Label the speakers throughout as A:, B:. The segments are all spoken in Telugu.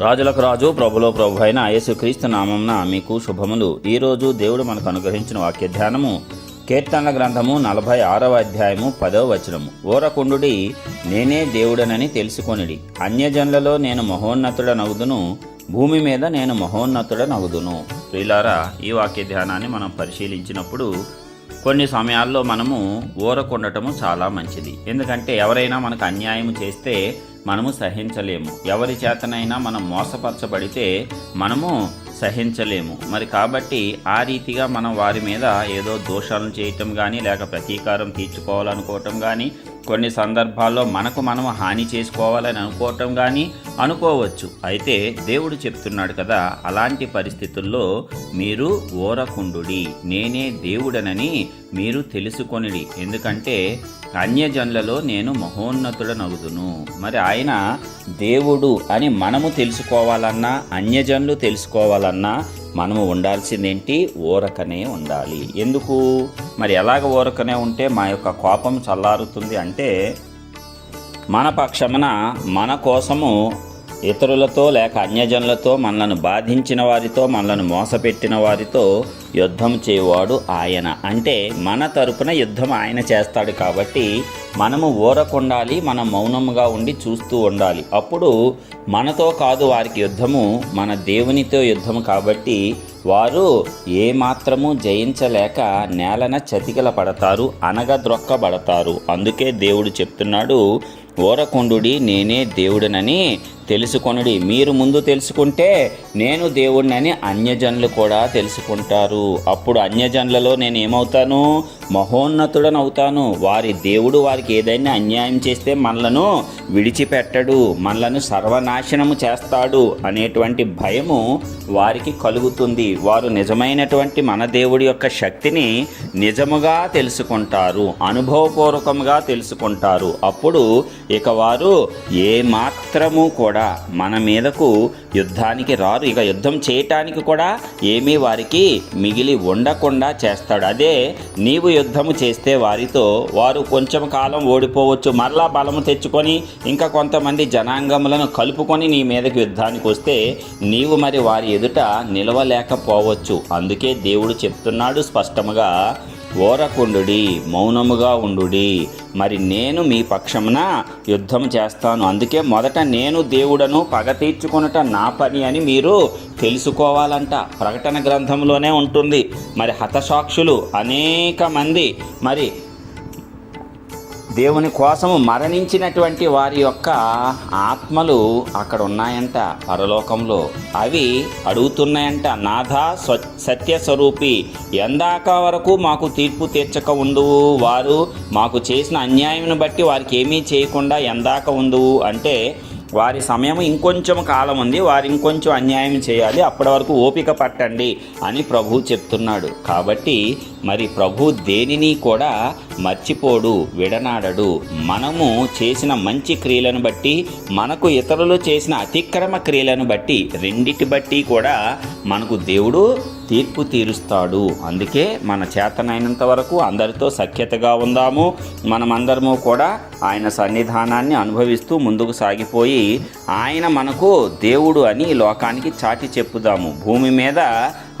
A: రాజులకు రాజు ప్రభులో ప్రభు అయిన యేసుక్రీస్తు నామంన మీకు శుభములు. ఈరోజు దేవుడు మనకు అనుగ్రహించిన వాక్య ధ్యానము కీర్తనల గ్రంథము నలభై ఆరవ అధ్యాయము పదవ వచనము. ఓరకుండుడి నేనే దేవుడనని తెలుసుకొనిడి. అన్యజనులలో నేను మహోన్నతుడనవుదును భూమి మీద నేను మహోన్నతుడనవుదును. ప్రియులారా ఈ వాక్య ధ్యానాన్ని మనం పరిశీలించినప్పుడు కొన్ని సమయాల్లో మనము ఊరకుండటము చాలా మంచిది. ఎందుకంటే ఎవరైనా మనకు అన్యాయం చేస్తే మనము సహించలేము. ఎవరి చేతనైనా మనం మోసపరచబడితే మనము సహించలేము. మరి కాబట్టి ఆ రీతిగా మనం వారి మీద ఏదో దోషాలను చేయటం కానీ లేక ప్రతీకారం తీర్చుకోవాలనుకోవటం కానీ కొన్ని సందర్భాల్లో మనకు మనం హాని చేసుకోవాలని అనుకోవటం కానీ అనుకోవచ్చు. అయితే దేవుడు చెప్తున్నాడు కదా అలాంటి పరిస్థితుల్లో మీరు ఓరకుండుడి. నేనే దేవుడనని మీరు తెలుసుకొనిడి. ఎందుకంటే అన్యజనులలో నేను మహోన్నతుడనగుదును. మరి ఆయన దేవుడు అని మనము తెలుసుకోవాలన్నా అన్యజనులు తెలుసుకోవాలన్నా మనము ఉండాల్సిందేంటి? ఊరకనే ఉండాలి. ఎందుకు? మరి ఎలాగ ఊరకనే ఉంటే మా యొక్క కోపం చల్లారుతుంది అంటే మన పక్షమున మన కోసము ఇతరులతో లేక అన్యజనులతో మనలను బాధించిన వారితో మనలను మోసపెట్టిన వారితో యుద్ధం చేయవాడు ఆయన. అంటే మన తరపున యుద్ధం ఆయన చేస్తాడు కాబట్టి మనము ఊరకుండాలి మనం మౌనముగా ఉండి చూస్తూ ఉండాలి. అప్పుడు మనతో కాదు వారికి యుద్ధము మన దేవునితో యుద్ధం కాబట్టి వారు ఏమాత్రము జయించలేక నేలన చతికిల పడతారు అనగద్రొక్కబడతారు అందుకే దేవుడు చెప్తున్నాడు ఓరకుండుడి నేనే దేవుడినని తెలుసుకొనుడి. మీరు ముందు తెలుసుకుంటే నేను దేవుడినని అన్యజనులు కూడా తెలుసుకుంటారు. అప్పుడు అన్యజనులలో నేను ఏమవుతాను? మహోన్నతుడని అవుతాను వారి దేవుడు వారికి ఏదైనా అన్యాయం చేస్తే మనలను విడిచిపెట్టడు. మనలను సర్వనాశనము చేస్తాడు అనేటువంటి భయము వారికి కలుగుతుంది. వారు నిజమైనటువంటి మన దేవుడి యొక్క శక్తిని నిజముగా తెలుసుకుంటారు. అనుభవపూర్వకంగా తెలుసుకుంటారు. అప్పుడు ఇక వారు ఏమాత్రము కూడా కూడా మన మీదకు యుద్ధానికి రారు. ఇక యుద్ధం చేయటానికి కూడా ఏమీ వారికి మిగిలి ఉండకుండా చేస్తాడు. అదే నీవు యుద్ధము చేస్తే వారితో వారు కొంచెం కాలం ఓడిపోవచ్చు. మరలా బలము తెచ్చుకొని ఇంకా కొంతమంది జనాంగములను కలుపుకొని నీ మీదకు యుద్ధానికి వస్తే నీవు మరి వారి ఎదుట నిలవలేకపోవచ్చు. అందుకే దేవుడు చెప్తున్నాడు స్పష్టముగా ఓరకుండుడి మౌనముగా ఉండుడి. మరి నేను మీ పక్షమున యుద్ధం చేస్తాను. అందుకే మొదట నేను దేవుడను పగ తీర్చుకొనుట నా పని అని మీరు తెలుసుకోవాలంట. ప్రకటన గ్రంథంలోనే ఉంటుంది. మరి హతసాక్షులు అనేక మంది. మరి దేవుని కోసము మరణించినటువంటి వారి యొక్క ఆత్మలు అక్కడ ఉన్నాయంట పరలోకంలో. అవి అడుగుతున్నాయంట నాథా సత్యస్వరూపి సత్య స్వరూపి ఎందాక వరకు మాకు తీర్పు తీర్చక ఉండువు. వారు మాకు చేసిన అన్యాయం బట్టి వారికి ఏమీ చేయకుండా ఎందాక ఉండువు. అంటే వారి సమయం ఇంకొంచెం కాలం ఉంది వారు ఇంకొంచెం అన్యాయం చేయాలి అప్పటి వరకు ఓపిక పట్టండి అని ప్రభు చెప్తున్నాడు. కాబట్టి మరి ప్రభు దేనిని కూడా మర్చిపోడు విడనాడడు. మనము చేసిన మంచి క్రియలను బట్టి మనకు ఇతరులు చేసిన అతిక్రమ క్రియలను బట్టి రెండిటి బట్టి కూడా మనకు దేవుడు తీర్పు తీరుస్తాడు. అందుకే మన చేతనైనంత వరకు అందరితో సఖ్యతగా ఉందాము. మనమందరము కూడా ఆయన సన్నిధానాన్ని అనుభవిస్తూ ముందుకు సాగిపోయి ఆయన మనకు దేవుడు అని లోకానికి చాటి చెప్పుదాము. భూమి మీద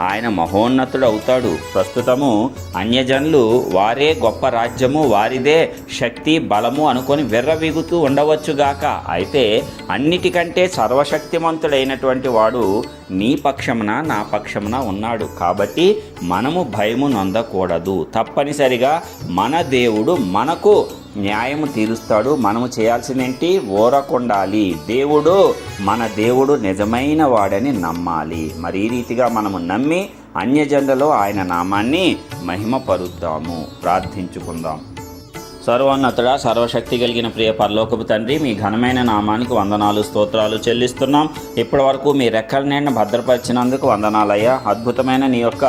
A: ఆయన మహోన్నతుడు అవుతాడు. ప్రస్తుతము అన్యజనులు వారే గొప్ప రాజ్యము వారిదే శక్తి బలము అనుకొని విర్రవీగుతూ ఉండవచ్చుగాక అయితే అన్నిటికంటే సర్వశక్తిమంతుడైనటువంటి వాడు నీ పక్షమున నా పక్షమున ఉన్నాడు. కాబట్టి మనము భయము నొందకూడదు. తప్పనిసరిగా మన దేవుడు మనకు న్యాయము తీరుస్తాడు. మనము చేయాల్సిందేంటి ఓరకుండాలి. దేవుడు మన దేవుడు నిజమైన వాడని నమ్మాలి. మరి ఈ రీతిగా మనము నమ్మి అన్యజనులలో ఆయన నామాన్ని మహిమపరుద్దాము. ప్రార్థించుకుందాం. సర్వోన్నతుడా సర్వశక్తి కలిగిన ప్రియ పరలోకపు తండ్రి మీ ఘనమైన నామానికి వందనాలు స్తోత్రాలు చెల్లిస్తున్నాం. ఇప్పటి వరకు మీ రెక్కల నేను భద్రపరిచినందుకు వందనాలయ్యా. అద్భుతమైన నీ యొక్క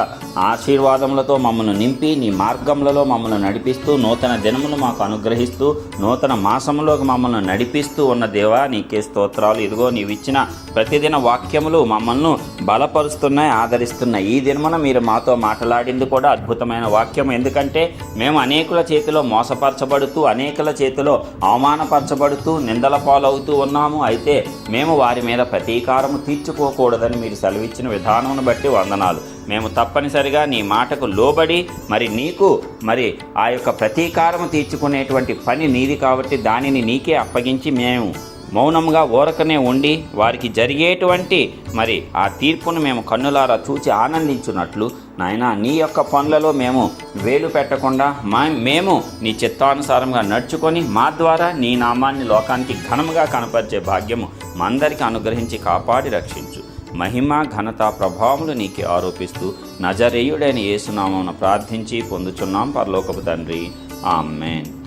A: ఆశీర్వాదములతో మమ్మల్ని నింపి నీ మార్గములలో మమ్మల్ని నడిపిస్తూ నూతన దినములు మాకు అనుగ్రహిస్తూ నూతన మాసములోకి మమ్మల్ని నడిపిస్తూ ఉన్న దేవా నీకే స్తోత్రాలు. ఇదిగో నీవిచ్చిన ప్రతిదిన వాక్యములు మమ్మల్ని బలపరుస్తున్నాయి ఆదరిస్తున్నాయి. ఈ దినమున మీరు మాతో మాట్లాడింది కూడా అద్భుతమైన వాక్యం ఎందుకంటే మేము అనేకుల చేతిలో మోసపరచ తుచ్చపరచబడుతూ అనేకల చేతిలో అవమానపరచబడుతూ నిందల పాలవుతూ ఉన్నాము. అయితే మేము వారి మీద ప్రతీకారము తీర్చుకోకూడదని మీరు సెలవిచ్చిన విధానమును బట్టి వందనాలు. మేము తప్పనిసరిగా నీ మాటకు లోబడి మరి నీకు మరి ఆ యొక్క ప్రతీకారము తీర్చుకునేటువంటి పని నీది కాబట్టి దానిని నీకే అప్పగించి మేము మౌనంగా ఊరకనే ఉండి వారికి జరిగేటువంటి మరి ఆ తీర్పును మేము కన్నులారా చూచి ఆనందించున్నట్లు నాయన నీ యొక్క పనులలో మేము వేలు పెట్టకుండా మా మేము నీ చిత్తానుసారంగా నడుచుకొని మా ద్వారా నీ నామాన్ని లోకానికి ఘనముగా కనపరిచే భాగ్యము మా అందరికీ అనుగ్రహించి కాపాడి రక్షించు. మహిమ ఘనత ప్రభావములు నీకే ఆరోపిస్తూ నజరేయుడైన యేసునామమున ప్రార్థించి పొందుచున్నాం పరలోకపు తండ్రి. ఆమెన్.